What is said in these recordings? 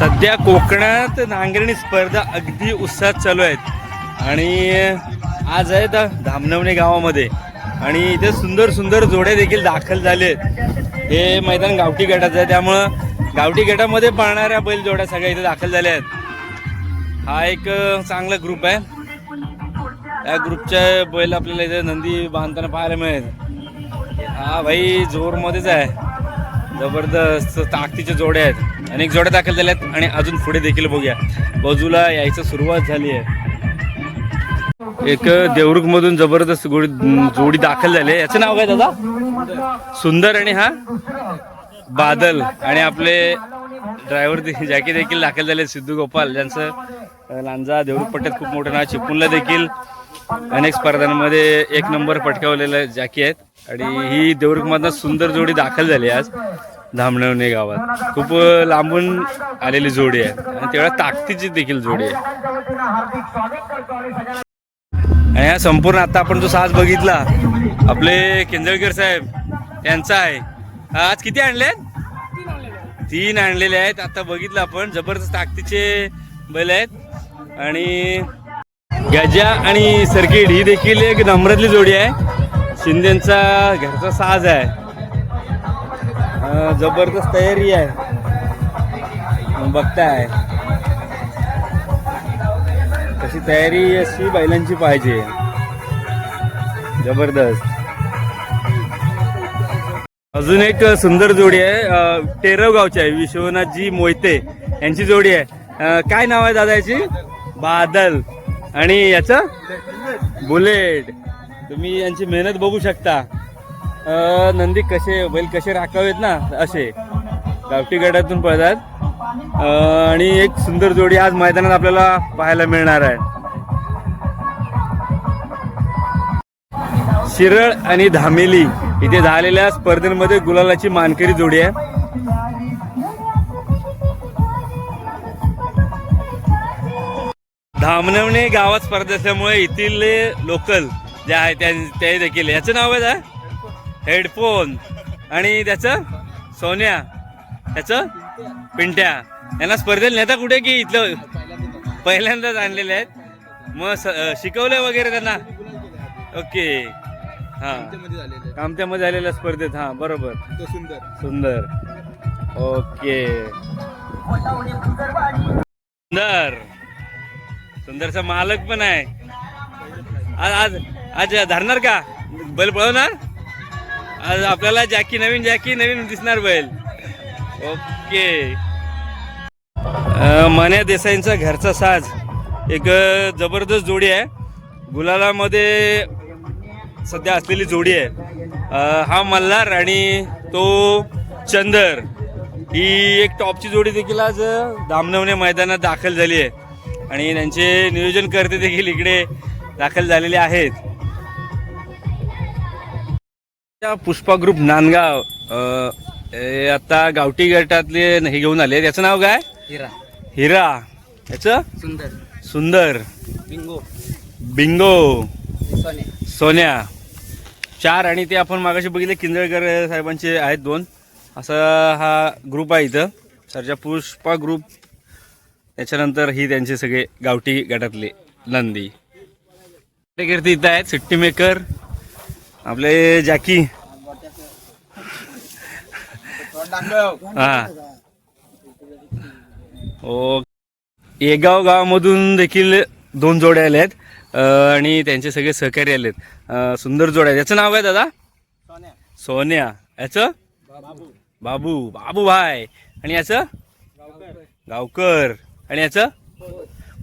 सध्या कोकणात नांगरणी स्पर्धा अगदी उत्साहात चालू आहेत. आणि आज आहेत धामनवणे गावामध्ये. आणि इथे सुंदर सुंदर जोड्या देखील दाखल झाले आहेत. हे मैदान गावठी गटाचं आहे. त्यामुळं गावठी गटामध्ये पाळणाऱ्या बैल जोड्या सगळ्या इथे दाखल झाल्या आहेत. हा एक चांगला ग्रुप आहे. या ग्रुपच्या बैल आपल्याला इथे नंदी बांधताना पाहायला मिळेल. हा भाई जोरमध्येच आहे. जबरदस्त ताकदीचे जोडे आहेत. अनेक जोड्या दाखल झाल्या आहेत आणि अजून पुढे देखील बघूया. बाजूला यायचं सुरुवात झाली आहे. एक देवरुख मधून जबरदस्त गोडी जोडी दाखल झाली आहे. याचं नाव काय दादा? सुंदर आणि हा? बादल. आणि आपले ड्रायव्हर जॅकी देखील दाखल झाले सिद्धू गोपाल ज्यांचं लांजा देवरुख पट्ट्यात खूप मोठं नाव आहे. चिपळूणला देखील अनेक स्पर्धांमध्ये एक नंबर पटकावलेलं जॅकी आहेत. आणि ही देवरुखमधनं सुंदर जोडी दाखल झाली आज. धामणवणे गावात. खूप लांबून आलेली जोडी आहे. आणि तेवढ्या ताकदीची देखील जोडी आहे. आणि हा संपूर्ण आता आपण जो साज बघितला आपले केंद्रकर साहेब यांचा आहे. आज किती आणले तीन आणलेले आहेत. आता बघितलं आपण जबरदस्त ताकदीचे बैल आहेत. आणि गजा आणि सर्किट ही देखील एक नम्रातली जोडी आहे. शिंदेचा घरचा साज आहे. जबरदस्त तयारी आहे. बघताय. तशी तयारी अशी बैलांची पाहिजे. जबरदस्त. अजून एक सुंदर जोडी आहे. टेरव गावची आहे. विश्वनाथजी मोहिते यांची जोडी आहे. काय नाव आहे दादा याची? बादल. आणि याचं? बुलेट. तुम्ही यांची मेहनत बघू शकता. नंदी कसे बैल कसे राखावेत ना असे. गावठी गटातून पळतात. आणि एक सुंदर जोडी आज मैदानात आपल्याला पाहायला मिळणार आहे. शिरळ आणि धामेली इथे झालेल्या स्पर्धेमध्ये गुलालाची मानकरी जोडी आहे. धामणवणे गावात स्पर्धा असल्यामुळे येथील लोकल जे आहे त्या- देखील. याचं नाव आहे हेडफोन. आणि त्याचं? सोन्या. त्याचं? पिंट्या. यांना स्पर्धेला नेता कुठे की इथलं? पहिल्यांदाच आणलेले आहेत. मग स- शिकवलं वगैरे त्यांना? ओके. हा. कामत्यामध्ये झालेल्या स्पर्धेत हा बरोबर. सुंदर. ओके. सुंदर. सुंदरचा मालक पण आहे. आज आज आज धरणार का? बैल पळवणार? आज आपल्याला जॅकी नवीन जॅकी नवीन दिसणार बैल. ओके. मन्या देसाईंचा घरचा साज. एक जबरदस्त जोडी आहे. गुलालामध्ये सध्या असलेली जोडी आहे. हा मल्हार आणि तो चंदर. ही एक टॉपची जोडी देखील आज दामनवणे मैदानात दाखल झाली आहे. आणि त्यांचे नियोजन करते देखील इकडे दाखल झालेले आहेत. पुष्पा ग्रुप नांदगाव हे आता गावठी गटातले हे घेऊन आले. याचं नाव काय? हिरा. हिरा. याचं? सुंदर. सुंदर. बिंगो. बिंगो. सोने सोन्या. चार आणि ते आपण मागाशी बघितले किंजळकर साहेबांचे आहेत दोन. असा हा ग्रुप आहे इथं. सरच्या पुष्पा ग्रुप. त्याच्यानंतर ही त्यांचे सगळे गावठी गटातले नंदी. कीर्ती इथं आहेत सिट्टी मेकर. आपले जॅकी. हा. ओ येगाव गावामधून देखील दोन जोड्या आल्या आहेत आणि त्यांचे सगळे सहकारी आले आहेत सुंदर जोड्या आहेत. याचं नाव काय दादा? सोन्या. याचं? बाबू. बाबू भाय भाई. आणि याचं? गावकर. आणि याचं?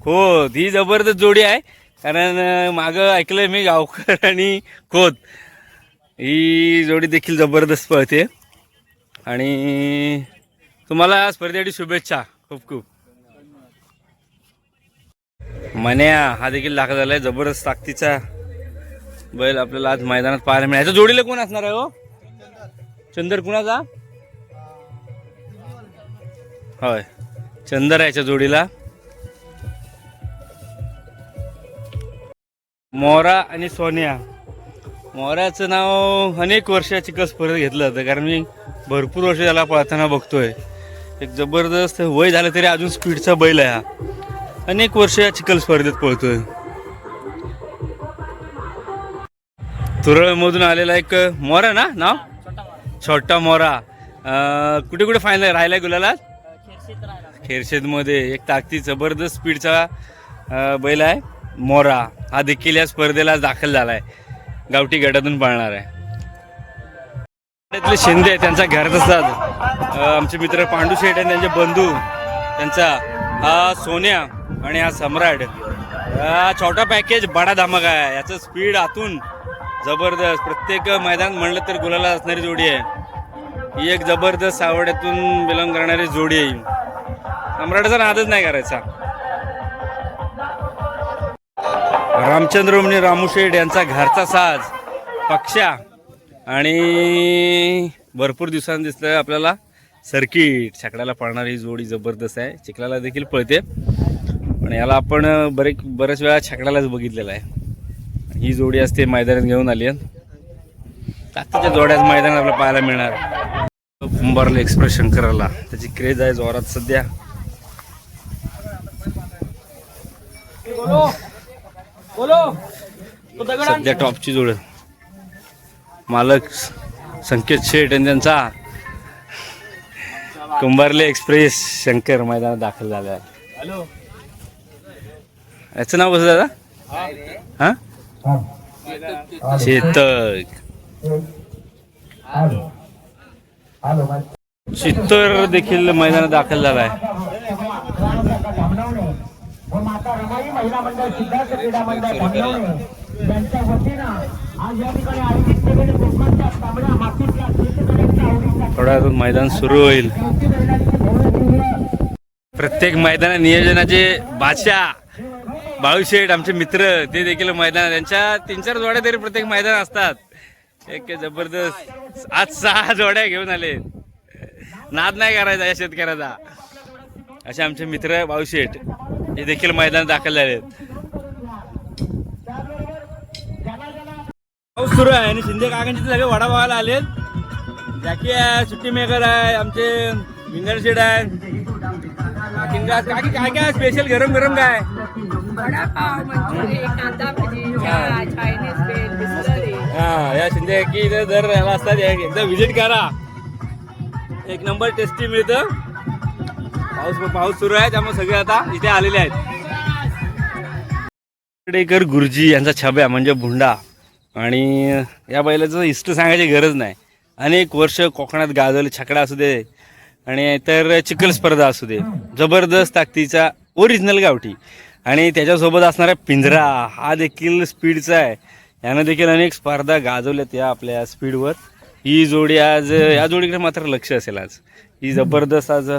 खोत. ही जबरदस्त जोडी आहे. कारण माग मागं ऐकलंय मी गावकर आणि खोत. ही जोडी देखील जबरदस्त पळते. आणि तुम्हाला स्पर्धेसाठी शुभेच्छा. खूप खूप. मन्या हा देखील दाखल झालाय. जबरदस्त ताकदीचा बैल आपल्याला आज मैदानात पाहायला मिळायचं जोडीला कोण असणार आहे हो? चंदर कुणाचा? होय. चंदर आहे याच्या जोडीला. मोरा आणि सोनिया. मोऱ्याचं नाव अनेक वर्षाची कस परत घेतलं होतं कारण मी भरपूर वर्ष त्याला पळताना बघतोय. एक जबरदस्त वय झालं तरी अजून स्पीडचा बैल आहे हा. अनेक वर्ष या चिखल स्पर्धेत पळतोय. तुरळमधून आलेला एक मोरा ना नाव? छोटा मोरा. कुठे कुठे फायनल राहिलाय गुलाला खेरशेदमध्ये. एक ताकदी जबरदस्त स्पीडचा बैल आहे. मोरा. हा देखील या स्पर्धेला दाखल झालाय. गावठी गटातून पाळणार आहे. शिंदे त्यांचा घरात असतात. आमचे मित्र पांडू शेठ आणि त्यांचे बंधू त्यांचा हा सोन्या आणि हा सम्राट. हा छोटा पॅकेज बडा धमाका आहे. याचं स्पीड आतून जबरदस्त. प्रत्येक मैदान म्हणलं तर गुलाला असणारी जोडी आहे. ही एक जबरदस्त आवड्यातून बिलॉंग करणारी जोडी आहे सम्राटाचा नादच नाही करायचा. रामचंद्र म्हणजे रामू शेठ यांचा घरचा साज पक्षा आणि भरपूर दिवसांनी दिसतंय आपल्याला. सर्किट छकड्याला पळणारी जोडी जबरदस्त आहे. चिखलाला देखील पळते. पण याला आपण बरे बऱ्याच वेळा छकड्यालाच बघितलेला आहे. ही जोडी असते मैदानात घेऊन आली आहे. तात्याच्या जोड्याच मैदानात आपल्याला पाहायला मिळणार. कुंभारला एक्सप्रेस शंकराला त्याची क्रेज आहे जोरात सध्या. सध्या टॉपची जोड. मालक संकेत शेठ आणि त्यांचा कुंभारले एक्सप्रेस शंकर मैदानात दाखल झाला आहे हॅलो. याचं नाव कसं दादा? हा? चेतक. चित्तर देखील मैदानात दाखल झाला आहे. थोड्या वेळातच मैदान सुरू होईल. प्रत्येक मैदान नियोजनाचे बादशाह बाळूशेठ आमचे मित्र ते देखील मैदान त्यांच्या तीन चार जोड्या तरी प्रत्येक मैदान असतात. एक जबरदस्त. आज सहा जोड्या घेऊन आले. नाद नाही करायचा या शेतकऱ्याचा. असे आमचे मित्र बाळूशेठ. हे देखील मैदान दाखल झाले पाऊस सुरू आहे आणि शिंदे काकांचे सगळे वडापावाला आलेत जॅकी आहे सुट्टी मेकर आहे आमचे विंगर शेड आहे. काकी काय काय स्पेशल गरम गरम काय? हा या शिंदे की दर राहिला असतात एकदा व्हिजिट करा. एक नंबर टेस्टी मिळतं. पाऊस पाऊस सुरू आहे त्यामुळे सगळे आता इथे आलेले आहेत. डेकर गुरुजी यांचा छब्या म्हणजे भुंडा. आणि या बैलाचं इष्ट सांगायची गरज नाही. अनेक वर्ष कोकणात गाजवले छकडा असू दे आणि तर चिखल स्पर्धा असू दे. जबरदस्त ताकदीचा ओरिजिनल गावठी. आणि त्याच्यासोबत असणारा पिंजरा हा देखील स्पीडचा आहे. यानं देखील अनेक स्पर्धा गाजवल्यात या आपल्या स्पीडवर ही जोडी आज या जोडीकडे मात्र लक्ष असेल आज. ही जबरदस्त आज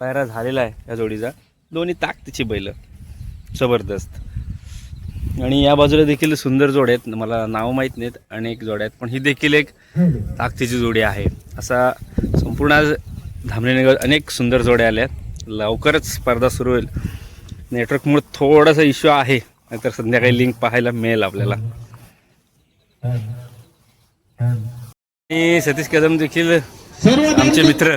पायरा झालेला आहे या जोडीचा. दोन्ही ताकदीची बैलं. जबरदस्त. आणि या बाजूला देखील सुंदर जोड्या आहेत. मला नाव माहीत नाहीत. अनेक जोड्या आहेत. पण ही देखील एक ताकदीची जोडी आहे. असा संपूर्ण आज धामणेनगर अनेक सुंदर जोड्या आल्या आहेत. लवकरच स्पर्धा सुरू होईल. नेटवर्कमुळे थोडासा इश्यू आहे. नाहीतर संध्याकाळी लिंक पाहायला मिळेल आपल्याला. आणि सतीश कदम देखील आमचे मित्र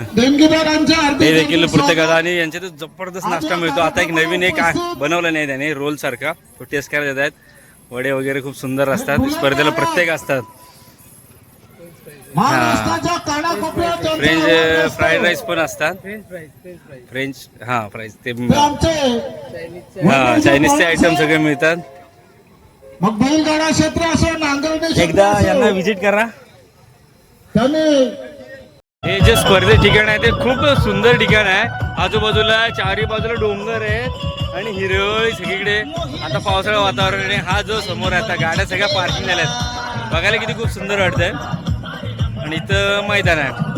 हे देखील प्रत्येकाला आणि यांच्यात जबरदस्त नाश्ता मिळतो. आता एक नवीन एक बनवला नाही त्याने रोल सारखा. तो टेस्ट करायला देत आहेत. वडे वगैरे खूप सुंदर असतात. स्पर्धेला प्रत्येक असतात. फ्रेंच फ्राईड राईस पण असतात. फ्रेंच हा फ्राईज ते हा चायनीजचे आयटम सगळे मिळतात. मग बैलगाडा क्षेत्र असो नांगरणे एकदा यांना व्हिजिट करा. त्यांनी जे स्पर्धे ठिकाण आहे ते खूप सुंदर ठिकाण आहे. आजूबाजूला चारी बाजूला डोंगर आहेत आणि हिरवळी सगळीकडे आता पावसाळा वातावरण आहे. हा जो समोर आहे आता गाड्या सगळ्या पार्किंग झाल्या आहेत बघायला किती खूप सुंदर वाटतंय. आणि इथं मैदान आहे.